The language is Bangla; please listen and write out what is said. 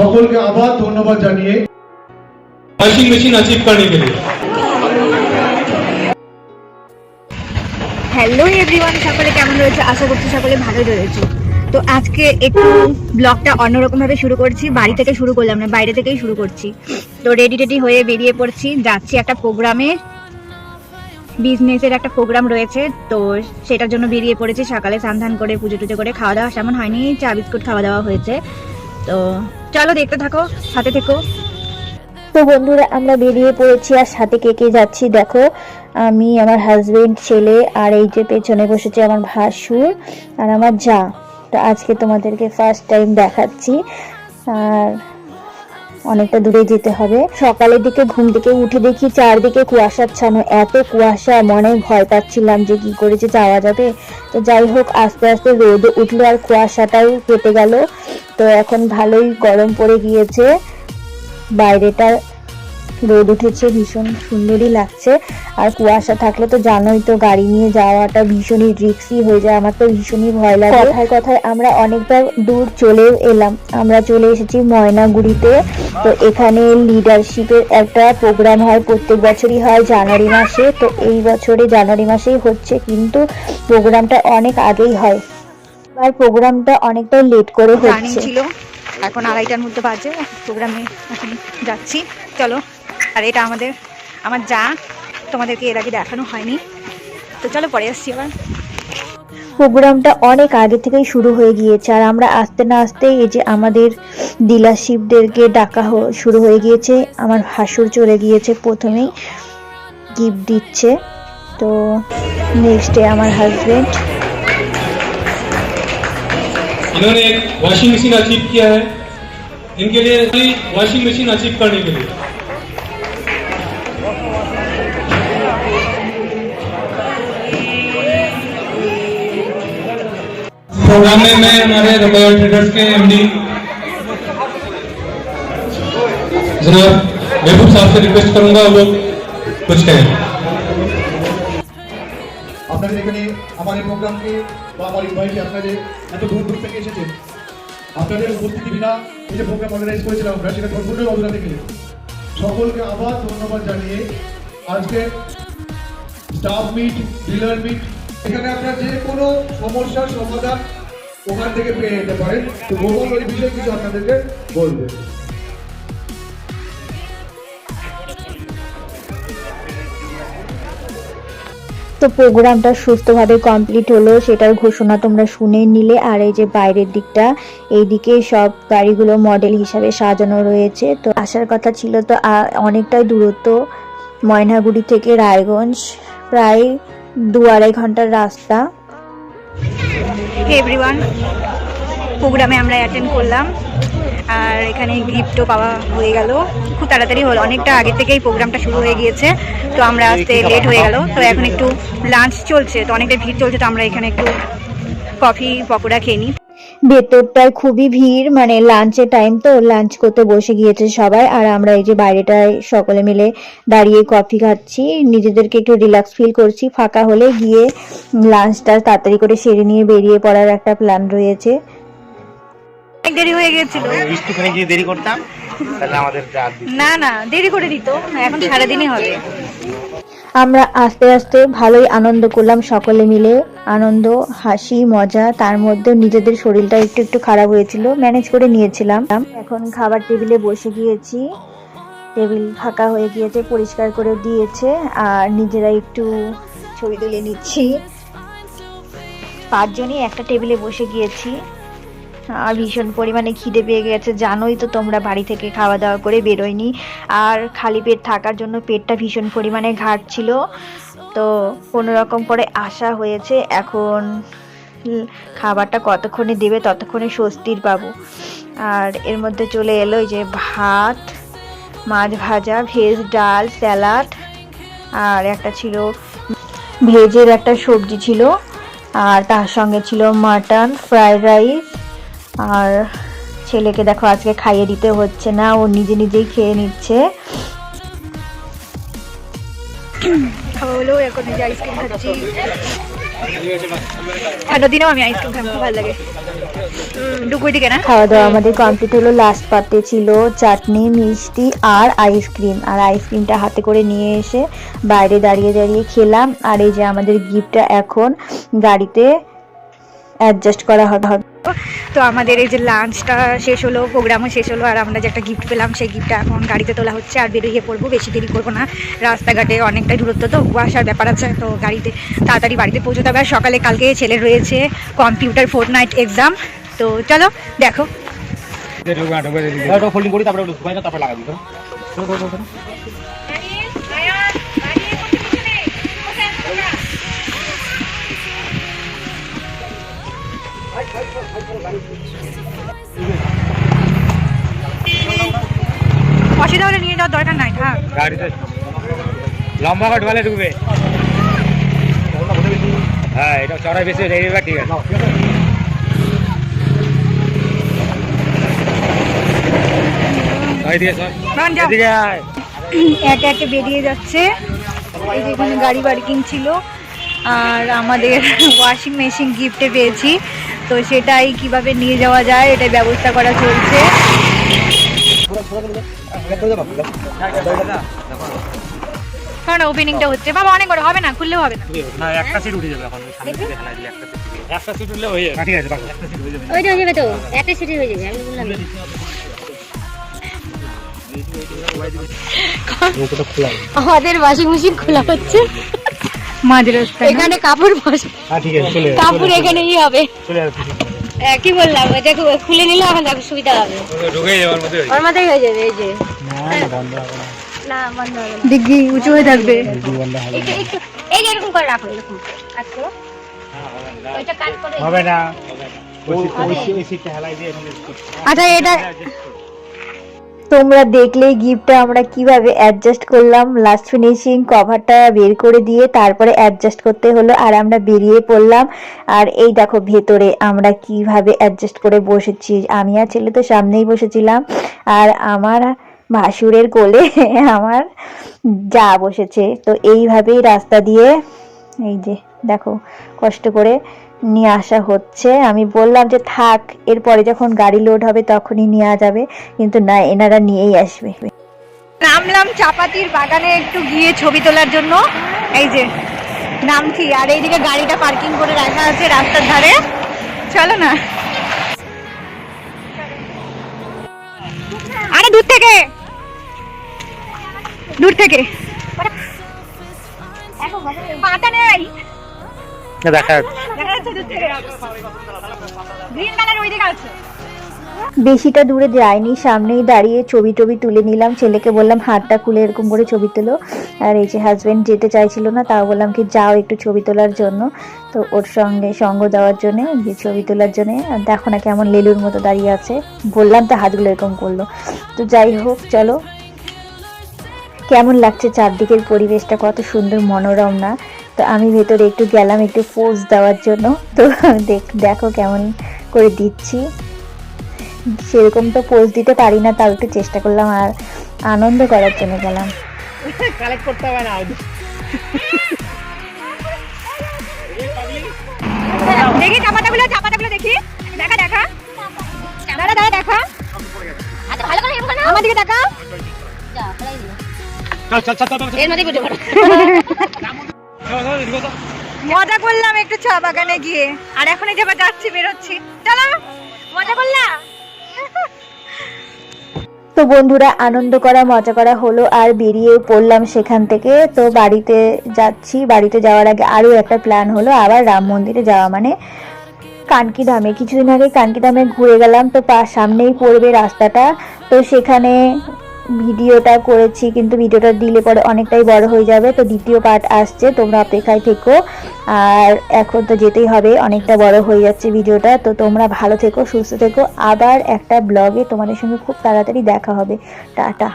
সকলকে আবার ধন্যবাদ জানিয়ে वॉशिंग मशीन अचीव करने के लिए হ্যালো এভরিওয়ান সকলে কেমন রয়েছে আশা করছি সকলে ভালো রয়েছে তো আজকে একটু ব্লগটা অন্যরকম ভাবে শুরু করছি বাড়ি থেকে শুরু করলাম না বাইরে থেকেই শুরু করছি তো রেডি টেডি হয়ে বেরিয়ে পড়ছি যাচ্ছি একটা প্রোগ্রামে বিজনেসের একটা প্রোগ্রাম রয়েছে তো সেটার জন্য বেরিয়ে পড়েছি সকালে স্নান করে পুজো টুজো করে খাওয়া দাওয়া তেমন হয়নি চা বিস্কুট খাওয়া দাওয়া হয়েছে তো চলো দেখতে থাকো, সাথে থেকো। তো বন্ধুরা, আমরা বেরিয়ে পড়েছি আর সাথে কে কে যাচ্ছি দেখো। আমি, আমার হাজবেন্ড ছেলে আর এই যে পেছনে বসেছে আমার ভাসুর আর আমার যা। তো আজকে তোমাদেরকে ফার্স্ট টাইম দেখাচ্ছি। আর অনেকটা দূরে যেতে হবে। সকালের দিকে ঘুম থেকে উঠে দেখি চারদিকে কুয়াশাচ্ছানো এত কুয়াশা, মনে ভয় পাচ্ছিলাম যে কি করে যে যাওয়া যাবে। তো যাই হোক, আস্তে আস্তে রোদ উঠল আর কুয়াশাটাও কেটে গেল। তো এখন ভালোই গরম পড়ে গিয়েছে। বাইরেটা রোদ উঠেছে ভীষণ সুন্দরই লাগছে। আর কুয়াশা থাকলে তো জানোই তো গাড়ি নিয়ে যাওয়াটা ভীষণই রিক্সি হয়ে যায় আমার তো ভীষণই ভয় লাগে। কথায় কথায় আমরা অনেকটা দূর চলেও এলাম আমরা চলে এসেছি ময়নাগুড়িতে। তো এখানে লিডারশিপের একটা প্রোগ্রাম হয় প্রত্যেক বছরই হয় জানুয়ারি মাসে। তো এই বছরে জানুয়ারি মাসেই হচ্ছে কিন্তু প্রোগ্রামটা অনেক আগেই হয়। আর প্রোগ্রামটা অনেকটা লেট করে হচ্ছে। ছিল এখন আড়াইটার মধ্যে বাজে প্রোগ্রামে এখন যাচ্ছি। চলো। আর এটা আমাদের আমার যা তোমাদেরকে এর আগে দেখানো হয়নি তো চলো পরে আসছি আবার প্রোগ্রামটা অনেক আগে থেকেই শুরু হয়ে গিয়েছে আর আমরা আসতে না আসতেই এই যে আমাদের ডিলারশিপদেরকে ডাকা হ- শুরু হয়ে গিয়েছে আমার ভাসুর চলে গিয়েছে প্রথমেই গিফট দিচ্ছে তো নেক্সট ডে আমার হাজবেন্ড इन्होंने एक वॉशिंग मशीन अचीव किया है इनके लिए वॉशिंग मशीन अचीव करने के लिए प्रोग्राम में मैं हमारे रॉयल ट्रेडर्स के एमडी जनाब महबूब साहब से रिक्वेस्ट करूंगा वो कुछ कहें আপনাদের এখানে আমার এই প্রোগ্রামকে বা আমার ইনভাইটে আপনাদের এত দূর দূর থেকে এসেছেন আপনাদের উপস্থিতি বিনা এই যে প্রোগ্রাম অর্গানাইজ করেছিলাম আমরা সেটা সম্পূর্ণ অবদান থেকে সকলকে আবার ধন্যবাদ জানিয়ে আজকে স্টাফ মিট ডিলার মিট এখানে আপনার যে কোনো সমস্যার সমাধান ওখান থেকে পেয়ে যেতে পারেন। তো গোপন ওই বিষয়ে কিছু আপনাদেরকে বলবে। তো প্রোগ্রামটা সুস্থভাবে কমপ্লিট হলো, সেটার ঘোষণা তোমরা শুনে নিলে। আর এই যে বাইরের দিকটা, এইদিকে সব গাড়িগুলো মডেল হিসাবে সাজানো রয়েছে। তো আসার কথা ছিল তো অনেকটাই দূরত্ব। ময়নাগুড়ি থেকে রায়গঞ্জ, প্রায় দু আড়াই ঘণ্টার রাস্তা। এভরিওয়ান প্রোগ্রামে আমরা অ্যাটেন্ড করলাম আর এখানে গিফটও পাওয়া হয়ে গেল। খুব তাড়াতাড়ি হলো অনেকটা আগে থেকেই প্রোগ্রামটা শুরু হয়ে গিয়েছে তো আমরা আসতে লেট হয়ে গেল। তো এখন একটু লাঞ্চ চলছে তো অনেকটা ভিড় চলছে তো আমরা এখানে একটু কফি পকোড়া খেয়ে নিই। ভেতরটায় খুবই ভিড় মানে লাঞ্চের টাইম তো লাঞ্চ করতে বসে গিয়েছে সবাই আর আমরা এই যে বাইরেটায় সকলে মিলে দাঁড়িয়ে কফি খাচ্ছি নিজেদেরকে একটু রিল্যাক্স ফিল করছি ফাঁকা হলে গিয়ে লাঞ্চটা তাড়াতাড়ি করে সেরে নিয়ে বেরিয়ে পড়ার একটা প্ল্যান রয়েছে। অনেক দেরি হয়ে গিয়েছিল। একটুখানি যদি দেরি করতাম তাহলে আমাদের না না দেরি করে দিত এখন সারাদিনই হবে। আমরা আস্তে আস্তে ভালোই আনন্দ করলাম সকলে মিলে। আনন্দ, হাসি, মজা, তার মধ্যে নিজেদের শরীরটা একটু একটু খারাপ হয়েছিল ম্যানেজ করে নিয়েছিলাম। এখন খাবার টেবিলে বসে গিয়েছি। টেবিল ফাঁকা হয়ে গিয়েছে, পরিষ্কার করে দিয়েছে, আর নিজেরা একটু ছবি তুলে নিচ্ছি। পাঁচজনই একটা টেবিলে বসে গিয়েছি। আর ভীষণ পরিমাণে খিদে পেয়ে গেছে। জানোই তো তোমরা বাড়ি থেকে খাওয়া দাওয়া করে বেরোয়নি। আর খালি পেট থাকার জন্য পেটটা ভীষণ পরিমাণে ঘাটছিল। তো কোনো রকম করে আশা হয়েছে এখন খাবারটা কতক্ষণে দেবে ততক্ষণে স্বস্তির পাবো। আর এর মধ্যে চলে এলো যে ভাত, মাছ ভাজা, ভেজ ডাল, স্যালাড, আর একটা ছিল ভেজের একটা সবজি ছিল। আর তার সঙ্গে ছিল মাটন, ফ্রাইড রাইস আর ছেলেকে দেখো আজকে খাইয়ে দিতে হচ্ছে না ও নিজে নিজেই খেয়ে নিচ্ছে। খাওয়া হলো এখন এই আইসক্রিম খাচ্ছি। ঠান্ডার দিনেও আমি আইসক্রিম খাই ভালো লাগে। ডুকুই দিকে না? খাওয়া দাওয়া আমাদের কমপ্লিট হলো লাস্ট পাতে ছিল চাটনি মিষ্টি আর আইসক্রিম আর আইসক্রিমটা হাতে করে নিয়ে এসে বাইরে দাঁড়িয়ে দাঁড়িয়ে খেলাম। আর এই যে আমাদের গিফটটা এখন গাড়িতে অ্যাডজাস্ট করা হবে তো আমাদের এই যে লাঞ্চটা শেষ হলো প্রোগ্রামও শেষ হলো আর আমরা যে একটা গিফট পেলাম সেই গিফটটা এখন গাড়িতে তোলা হচ্ছে আর বেরিয়ে পড়ব বেশি দেরি করব না। রাস্তাঘাটে অনেকটাই দূরত্ব তো কুয়াশার ব্যাপার আছে তো গাড়িতে তাড়াতাড়ি বাড়িতে পৌঁছতে হবে। আর সকালে কালকে ছেলে রয়েছে কম্পিউটার ফোর্ট নাইট এক্সাম তো চলো দেখো। ফোল্ডিং করি তারপরে তারপরে লাগাবি অসুবিধা হলে নিয়ে যাওয়ার দরকার নাই থাক। গাড়িতে। লম্বা করে ঢোকালে ঢুকবে। হ্যাঁ এটা চড়াই বেশি হয়ে ঠিক আছে। একে একে বেরিয়ে যাচ্ছে। এই যে এখানে গাড়ি পার্কিং ছিল আর আমাদের ওয়াশিং মেশিন গিফটে পেয়েছি। তো সেটাই কীভাবে নিয়ে যাওয়া যায় এটাই ব্যবস্থা করা চলছে। কারণ ওপেনিংটা হচ্ছে। বাবা অনেক বড় হবে না? খুললেও হবে না। না একটা সিট উঠে যাবে এখন। একটা সিট উঠলে হয়ে যাবে। ঠিক আছে বাবা একটা সিট হয়ে যাবে। ওইটা হয়ে যাবে তো একটা সিটি হয়ে যাবে আমি বললাম। আমাদের ওয়াশিং মেশিন খোলা হচ্ছে। মাঝ এখানে কাপড় বসে হ্যাঁ ঠিক আছে চলে যাবে কাপড় এখানে ই হবে। চলে হ্যাঁ, কি বললাম? এটা খুলে নিলে এখন দেখো সুবিধা হবে। হয়ে ওর মাথায় হয়ে যাবে এই যে। না বন্ধ হবে না। না বন্ধ হবে না। ডিগ্রি উঁচু হয়ে থাকবে। এই যে এরকম করে রাখো এরকম করো। ওইটা করে হবে না। আচ্ছা এটা তোমরা দেখলেই গিফটটা আমরা কীভাবে অ্যাডজাস্ট করলাম। লাস্ট ফিনিশিং কভারটা বের করে দিয়ে তারপরে অ্যাডজাস্ট করতে হলো আর আমরা বেরিয়ে পড়লাম। আর এই দেখো ভেতরে আমরা কীভাবে অ্যাডজাস্ট করে বসেছি। আমি আর ছেলে তো সামনেই বসেছিলাম। আর আমার ভাসুরের কোলে আমার যা বসেছে। তো এইভাবেই রাস্তা দিয়ে এই যে দেখো কষ্ট করে নিয়ে আসা হচ্ছে। আমি বললাম যে, থাক, এরপরে যখন গাড়ি লোড হবে তখনই নেওয়া যাবে। কিন্তু না, এনারা নিয়েই আসবে। নামলাম চাপাতির বাগানে একটু গিয়ে ছবি তোলার জন্য। এই যে, নামছি। আর এইদিকে গাড়িটা পার্কিং করে রাখা আছে রাস্তার ধারে। চলো না। আরে, দূর থেকে! দূর থেকে। পাতা নেই। বেশিটা দূরে যায়নি, সামনেই দাঁড়িয়ে ছবি টবি তুলে নিলাম। ছেলেকে বললাম, হাতটা খুলে এরকম করে ছবি তোলো। আর এই যে হাজব্যান্ড যেতে চাইছিল না, তাও বললাম কি, যাও একটু ছবি তোলার জন্য। তো ওর সঙ্গে সঙ্গ দেওয়ার জন্যে যে ছবি তোলার জন্যে দেখো না কেমন লেলুর মতো দাঁড়িয়ে আছে। বললাম তো হাতগুলো এরকম করল। তো যাই হোক, চলো কেমন লাগছে চারদিকের পরিবেশটা? কত সুন্দর মনোরম না? তো আমি ভেতরে একটু গেলাম একটু পোজ দেওয়ার জন্য। তো দেখ- দেখো কেমন করে দিচ্ছি। সেরকম তো পোজ দিতে পারি না তাও একটু চেষ্টা করলাম আর আনন্দ করার জন্য গেলাম। কালেক্ট করতে হবে না দেখি চাপাতাগুলো চাপাতাগুলো দেখি দেখা দেখা। মজা করলাম একটু চা বাগানে গিয়ে। আর এখন এই যাচ্ছি বেরোচ্ছি। চলো মজা করলাম তো বন্ধুরা আনন্দ করা মজা করা হলো আর বেরিয়ে পড়লাম সেখান থেকে। তো বাড়িতে যাচ্ছি। বাড়িতে যাওয়ার আগে আরও একটা প্ল্যান হলো। আবার রাম মন্দিরে যাওয়া মানে কানকি ধামে কিছুদিন আগে কানকি ধামে ঘুরে গেলাম। তো পা সামনেই পড়বে রাস্তাটা। তো সেখানে ভিডিওটা করেছি, কিন্তু ভিডিওটা দিলে পরে অনেকটাই বড় হয়ে যাবে। তো দ্বিতীয় পার্ট আসছে, তোমরা অপেক্ষায় থেকো। আর এখন তো যেতেই হবে, অনেকটা বড় হয়ে যাচ্ছে ভিডিওটা। তো তোমরা ভালো থেকো, সুস্থ থেকো। আবার একটা ব্লগে তোমাদের সঙ্গে খুব তাড়াতাড়ি দেখা হবে। টাটা।